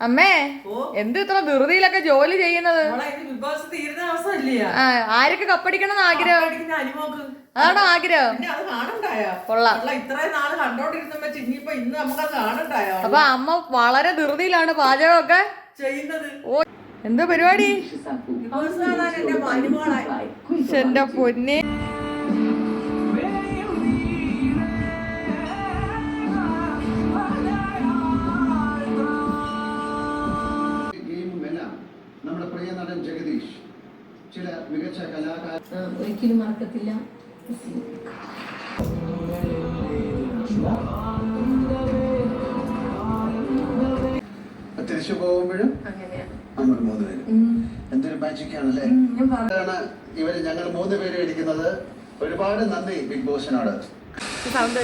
അമ്മേ എന്ത് ഇത്ര ധൃതിയിലൊക്കെ ജോലി ചെയ്യുന്നത്? ആരൊക്കെ കപ്പടിക്കണം ആഗ്രഹം? അതാണോ ആഗ്രഹം? കൊള്ളാം. അപ്പൊ അമ്മ വളരെ ധൃതിയിലാണ് പാചകമൊക്കെ ചെയ്യുന്നത്. ഓ എന്താ പരിപാടി? എന്റെ പൊന്നെ. ചില മികച്ച കലാകാര ഒരിക്കലും മറക്കത്തില്ല. തിരിച്ചു പോകുമ്പോഴും അങ്ങനെയാണ് നമ്മൾ മൂന്ന് പേര്. എന്തൊരു മാജിക് ആണല്ലേ ഞാൻ പറഞ്ഞു അതാണ് ഇവർ ഞങ്ങൾ മൂന്ന് പേര് ഇരിക്കുന്നത്. ഒരുപാട് നന്ദി ബിഗ് ബോസിനോട്. സൗണ്ട്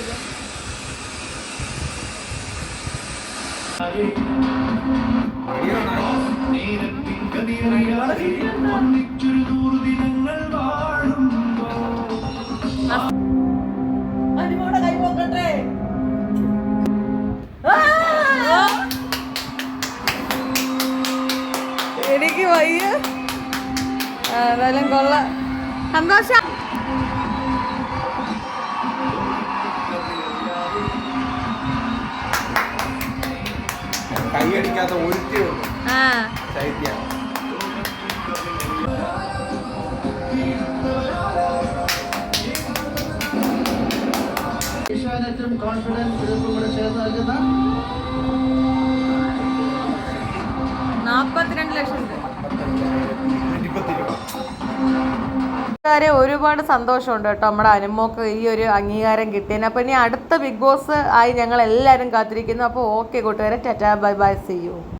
എനിക്ക് വയ്യ. ആ, ഏതായാലും കൊള്ള. സന്തോഷം. കൈയടിക്കാത്ത ഒരുത്തിയുണ്ട് ആ. ഏഷ്യാനെറ്റും കോൺഫിഡൻസ് ഗ്രൂപ്പും കൂടെ ചേർന്ന് നൽകുന്ന ലക്ഷം ഒരുപാട് സന്തോഷമുണ്ട് കേട്ടോ നമ്മുടെ അനുമോക്ക് ഈ ഒരു അംഗീകാരം കിട്ടിയതിന്. അപ്പോൾ ഇനി അടുത്ത ബിഗ് ബോസ് ആയി ഞങ്ങൾ എല്ലാരും കാത്തിരിക്കുന്നു. അപ്പോൾ ഓക്കെ കൂട്ടുകാരെ tata bye bye see you.